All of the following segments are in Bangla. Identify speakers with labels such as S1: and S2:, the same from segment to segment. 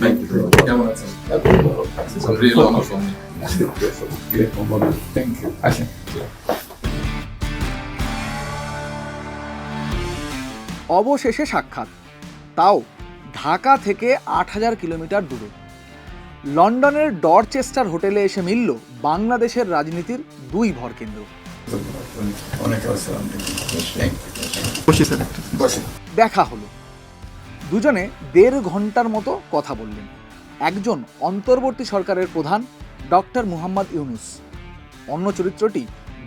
S1: Thank you. কেমন আছেন? It's a real honor for me.
S2: Thank you
S3: অবশেষে সাক্ষাৎ তাও ঢাকা থেকে আট হাজার কিলোমিটার দূরে লন্ডনের ডরচেস্টার হোটেলে এসে মিলল বাংলাদেশের রাজনীতির দুই ভরকেন্দ্র দেখা হলো দুজনে দেড় ঘণ্টার মতো কথা বললেন। একজন অন্তর্বর্তী সরকারের প্রধান, ডক্টর মুহাম্মদ ইউনুস। অন্য চরিত্রটি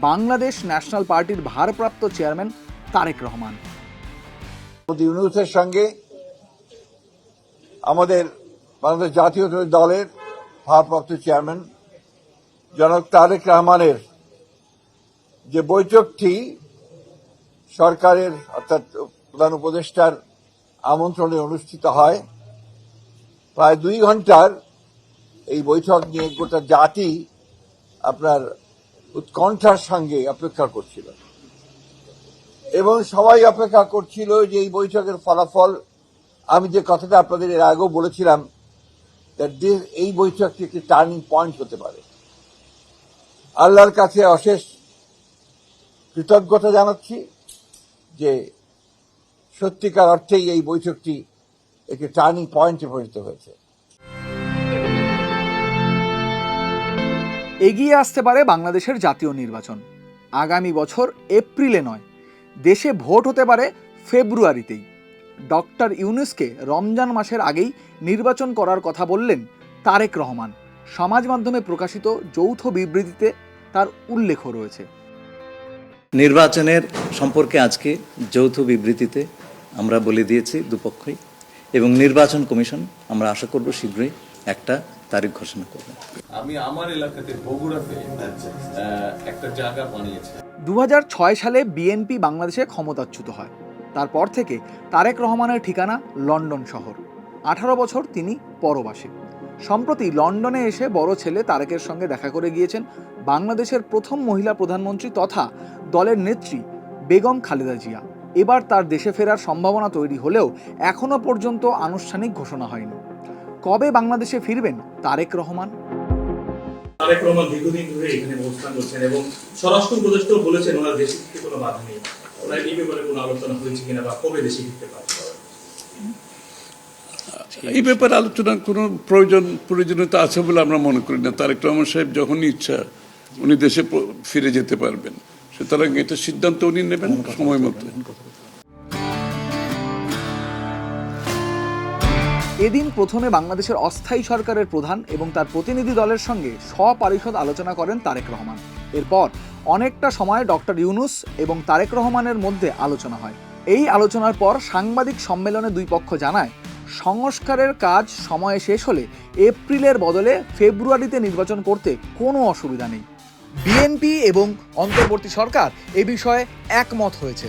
S3: বাংলাদেশ ন্যাশনাল পার্টির ভারপ্রাপ্ত চেয়ারম্যান তারেক রহমান।
S4: ইউনুসের সঙ্গে আমাদের বাংলাদেশ জাতীয় দলের ভারপ্রাপ্ত চেয়ারম্যান জনক তারেক রহমানের যে বৈঠকটি সরকারের অর্থাৎ প্রধান উপদেষ্টার আমন্ত্রণে অনুষ্ঠিত হয়। প্রায় দুই ঘণ্টার এই বৈঠক নিয়ে গোটা জাতি আপনার উৎকণ্ঠার সঙ্গে অপেক্ষা করছিল। এবং সবাই অপেক্ষা করছিল যে এই বৈঠকের ফলাফল। আমি যে কথাটা আপনাদের এর আগেও বলেছিলাম এই বৈঠকটি একটি টার্নিং পয়েন্ট হতে পারে। আল্লাহর কাছে অশেষ কৃতজ্ঞতা জানাচ্ছি যে সত্যিকার অর্থেই এই বৈঠকটি একটি টার্নিং পয়েন্টে পরিণত হয়েছে।
S3: এগিয়ে আসতে পারে বাংলাদেশের জাতীয় নির্বাচন। আগামী বছর এপ্রিলে নয় দেশে ভোট হতে পারে ফেব্রুয়ারিতেই। ডক্টর ইউনুসকে রমজান মাসের আগেই নির্বাচন করার কথা বললেন তারেক রহমান। সমাজ মাধ্যমে প্রকাশিত যৌথ বিবৃতিতে তার উল্লেখও রয়েছে।
S5: নির্বাচনের সম্পর্কে আজকে যৌথ বিবৃতিতে আমরা বলে দিয়েছি দুপক্ষই। এবং নির্বাচন কমিশন আমরা আশা করব শীঘ্রই একটা তারিখ ঘোষণা করবে।
S6: আমি আমার এলাকাতে বগুড়াতে একটা জায়গা বানিয়েছি।
S3: দু সালে বিএনপি বাংলাদেশে ক্ষমতাচ্যুত হয়। তারপর থেকে তারেক রহমানের ঠিকানা লন্ডন শহর। আঠারো বছর তিনি পরবাসী। সম্প্রতি লন্ডনে এসে বড় ছেলে তারেকের সঙ্গে দেখা করে গিয়েছেন বাংলাদেশের প্রথম মহিলা প্রধানমন্ত্রী তথা দলের নেত্রী বেগম খালেদা জিয়া। এবার তার দেশে ফেরার সম্ভাবনা তৈরি হলেও এখনও পর্যন্ত আনুষ্ঠানিক ঘোষণা হয়নি। কবে বাংলাদেশে ফিরবেন তারেক রহমান?
S7: তারেক রহমান দীর্ঘদিন ধরে এখানে অবস্থান করছেন এবং স্বরাষ্ট্র উপদেষ্টাও বলেছেন ওনার দেশে ফিরতে কোনো বাধা নেই। ওনার এই ব্যাপারে কোনো আলোচনা হয়েছে কিনা বা কবে দেশে ফিরতে
S8: এই ব্যাপারে আলোচনার কোনো প্রয়োজন প্রয়োজনীয়তা আছে বলে আমরা মনে করি না। তারেক রহমান সাহেব যখনই ইচ্ছা উনি দেশে ফিরে যেতে পারবেন। সুতরাং এটা সিদ্ধান্ত উনি নেবেন সময় মতো।
S3: এদিন প্রথমে বাংলাদেশের অস্থায়ী সরকারের প্রধান এবং তার প্রতিনিধি দলের সঙ্গে সপরিষদ আলোচনা করেন তারেক রহমান। এরপর অনেকটা সময় ডক্টর ইউনুস এবং তারেক রহমানের মধ্যে আলোচনা হয়। এই আলোচনার পর সাংবাদিক সম্মেলনে দুই পক্ষ জানায়, সংস্কারের কাজ সময়ে শেষ হলে এপ্রিলের বদলে ফেব্রুয়ারিতে নির্বাচন করতে কোনো অসুবিধা নেই। বিএনপি এবং অন্তর্বর্তী সরকার এ বিষয়ে একমত হয়েছে।